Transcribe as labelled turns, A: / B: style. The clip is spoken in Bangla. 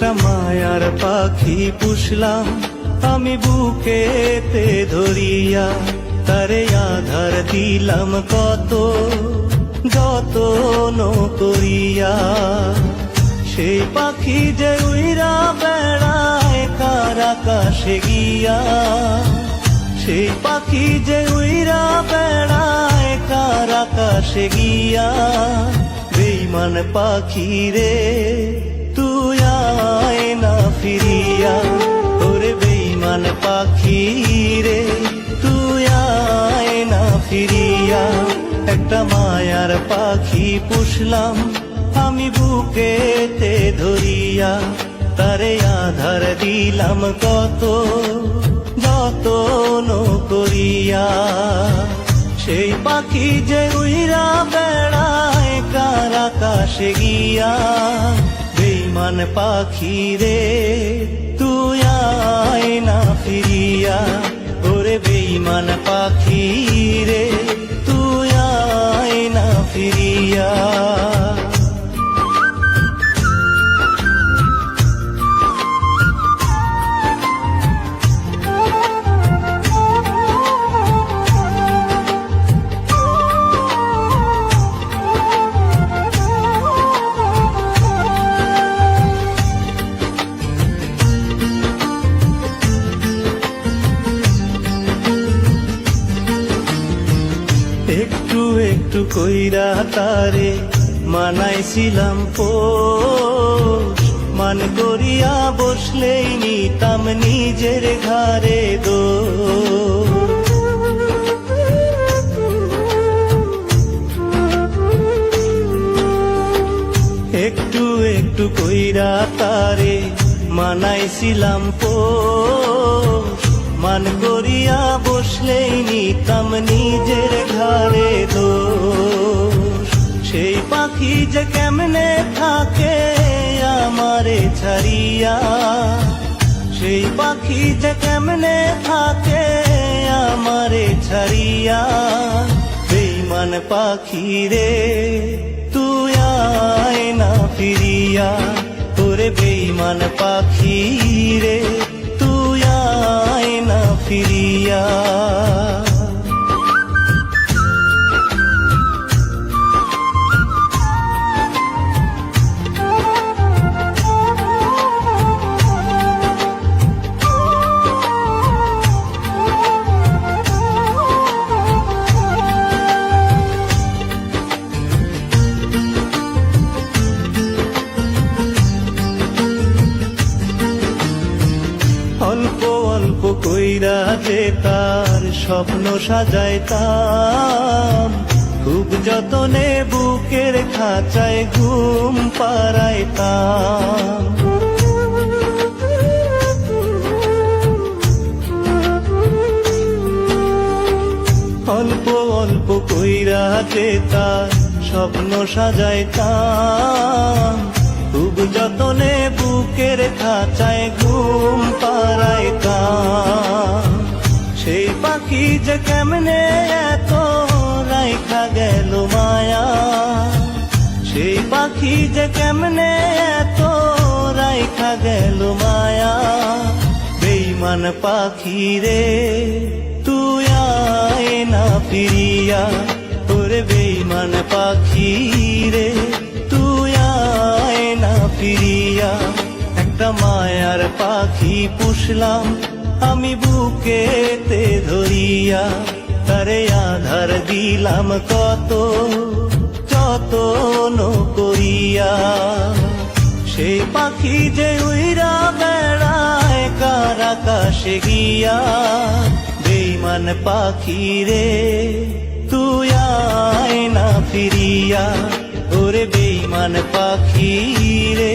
A: একটা মায়ার পাখি পুষলাম। আমি বুকেতে ধরিয়া তারে আধার দিলাম কত যতন করিয়া। সেই পাখি যে উইরা বেড়ায় কার আকাশে গিয়া, সেই পাখি যে উইরা বেড়ায় কার আকাশে গিয়া, বেইমান পাখি রে। ফিরিয়া, ওরে বেইমান পাখি রে তুই আয় না ফিরিয়া। একটা মায়ার পাখি পুষলাম, আমি বুকেতে ধরিয়া। তারে আধার দিলাম কত, যতন করিয়া। সেই পাখি যে উইরা বেড়ায়, কার আকাশে গিয়া বেইমান পাখি রে তুই আয় না ফিরিয়া। ওরে বেইমান পাখি একটু কইরা তারে মানাইছিলাম পোষ মান করিয়া বসলেই নিতাম নিজের ঘরে দো একটু একটু কইরা তারে মানাইছিলাম পোষ মান করিয়া বসলেই নিতাম নিজের পাখি যে কেমনে থাকে আমারে ছাড়িয়া সেই পাখি যে কেমনে থাকে আমারে ছাড়িয়া বেইমান পাখি রে তুই আয় না ফিরিয়া তোরে বেইমান পাখি রে তুই আয় না ফিরিয়া যে তার স্বপ্ন সাজাইতাম, খুব যতনে বুকের খাঁচায় ঘুম পাড়াইতাম। অল্প অল্প কইরা তার স্বপ্ন সাজাইতাম, খুব যতনে বুকের খাঁচায় ঘুম পাখি যে কেমনে এত রাইখা গেল মায়া? সেই পাখি যে কেমনে এত রাইখা গেল মায়া? বেইমান পাখি রে, তুই আয় না ফিরিয়া। তোরে বেইমান পাখি রে, তুই আয় না ফিরিয়া। একটা মায়ার পাখি পুষলাম আমি বুকেতে ধরিয়া তারে আধার দিলাম কত যতন করিয়া। সেই পাখি যে উইরা বেড়ায় কার আকাশে গিয়া বেইমান পাখি রে, তুই আয় না ফিরিয়া। ওরে বেইমান পাখি রে।